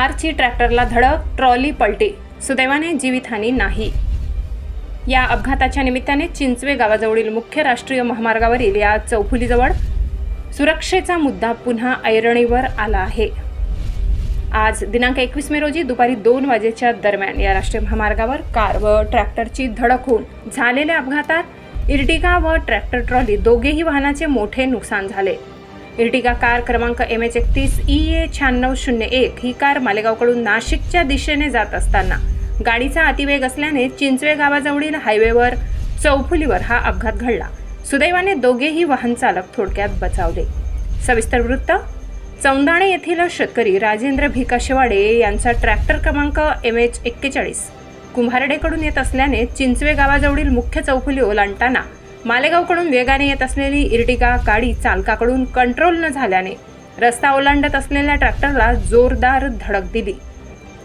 कारची ट्रॅक्टरला धडक ट्रॉली पलटी. सुदैवाने जीवितहानी नाही. या अपघाताच्या निमित्ताने चिंचवे गावाजवळील मुख्य राष्ट्रीय महामार्गावरील या चौफुलीजवळ सुरक्षेचा मुद्दा पुन्हा ऐरणीवर आला आहे. आज दिनांक एकवीस मे रोजी दुपारी दोन वाजेच्या दरम्यान या राष्ट्रीय महामार्गावर कार व ट्रॅक्टरची धडक होऊन झालेल्या अपघातात इर्टिगा व ट्रॅक्टर ट्रॉली दोघेही वाहनाचे मोठे नुकसान झाले. इर्टिगा कार क्रमांक एम एच एकतीस ई ए शहाण्णव शून्य एक. ही कार मालेगावकडून नाशिकच्या दिशेने जात असताना गाडीचा अतिवेग असल्याने चिंचवे गावाजवळील हायवेवर चौफुलीवर हा अपघात घडला. सुदैवाने दोघेही वाहन चालक थोडक्यात बचावले. सविस्तर वृत्त चौंदाणे येथील शेतकरी राजेंद्र भिकाशेवाडे यांचा ट्रॅक्टर क्रमांक एम एच एक्केचाळीस. कुंभारडेकडून येत असल्याने चिंचवे गावाजवळील मुख्य चौफुली ओलांडताना मालेगावकडून वेगाने येत असलेली इर्टिगा गाडी चालकाकडून कंट्रोल न झाल्याने रस्ता ओलांडत असलेल्या ट्रॅक्टरला जोरदार धडक दिली.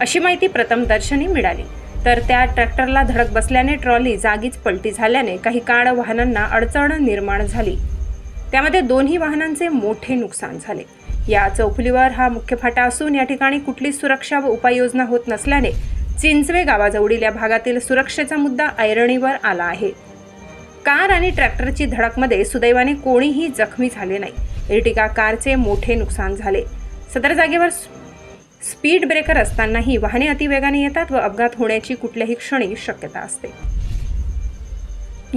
अशी माहिती प्रथमदर्शनी मिळाली. तर त्या ट्रॅक्टरला धडक बसल्याने ट्रॉली जागीच पलटी झाल्याने काही काळ वाहनांना अडचण निर्माण झाली. त्यामध्ये दोन्ही वाहनांचे मोठे नुकसान झाले. या चौफुलीवर हा मुख्य फाटा असून या ठिकाणी कुठलीच सुरक्षा व उपाययोजना होत नसल्याने चिंचवे गावाजवळील या भागातील सुरक्षेचा मुद्दा ऐरणीवर आला आहे. कार आणि ट्रॅक्टरची धडकमध्ये सुदैवाने कोणीही जखमी झाले नाही. एर्टिगा कारचे मोठे नुकसान झाले. सदर जागेवर स्पीड ब्रेकर असतानाही वाहने अतिवेगाने येतात व अपघात होण्याची कुठल्याही क्षणी शक्यता असते.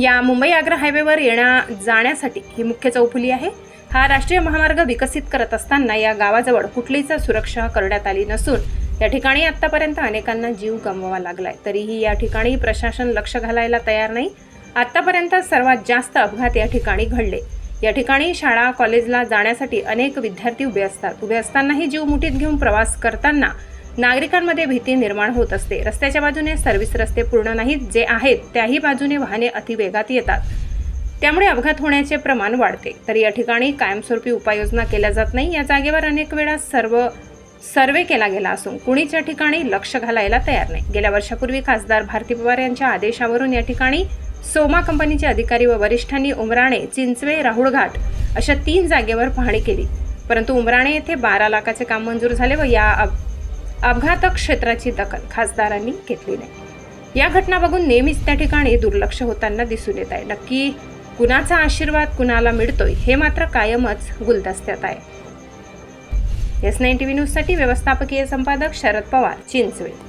या मुंबई आग्रा हायवेवर येण्या जाण्यासाठी ही मुख्य चौफुली आहे. हा राष्ट्रीय महामार्ग विकसित करत असताना या गावाजवळ कुठलीच सुरक्षा करण्यात आली नसून या ठिकाणी आत्तापर्यंत अनेकांना जीव गमवावा लागलाय. तरीही या ठिकाणी प्रशासन लक्ष घालायला तयार नाही. आतापर्यंत सर्वात जास्त अपघात या ठिकाणी घडले. या ठिकाणी शाळा कॉलेजला जाण्यासाठी अनेक विद्यार्थी उभे असतात. उभे असतानाही जीव मुठीत घेऊन प्रवास करताना नागरिकांमध्ये भीती निर्माण होत असते. रस्त्याच्या बाजूने सर्व्हिस रस्ते पूर्ण नाहीत जे आहेत त्याही बाजूने वाहने अतिवेगात येतात. त्यामुळे अपघात होण्याचे प्रमाण वाढते. तर या ठिकाणी कायमस्वरूपी उपाययोजना केल्या जात नाही. या जागेवर अनेक वेळा सर्व सर्वे केला गेला असून कुणीच या ठिकाणी लक्ष घालायला तयार नाही. गेल्या वर्षापूर्वी खासदार भारती पवार यांच्या आदेशावरून या ठिकाणी सोमा कंपनीचे अधिकारी व वरिष्ठांनी उमराणे चिंचवे राहुळघाट अशा तीन जागेवर पाहणी केली. परंतु उमराणे येथे बारा लाखाचे काम मंजूर झाले व या अप- अपघात क्षेत्राची दखल खासदारांनी घेतली नाही. या घटना बघून नेहमीच त्या ठिकाणी दुर्लक्ष होताना दिसून येत आहे. नक्की कुणाचा आशीर्वाद कुणाला मिळतोय हे मात्र कायमच गुलदस्त्यात आहे. एस नाईन टीव्ही न्यूजसाठी व्यवस्थापकीय संपादक शरद पवार चिंचवे.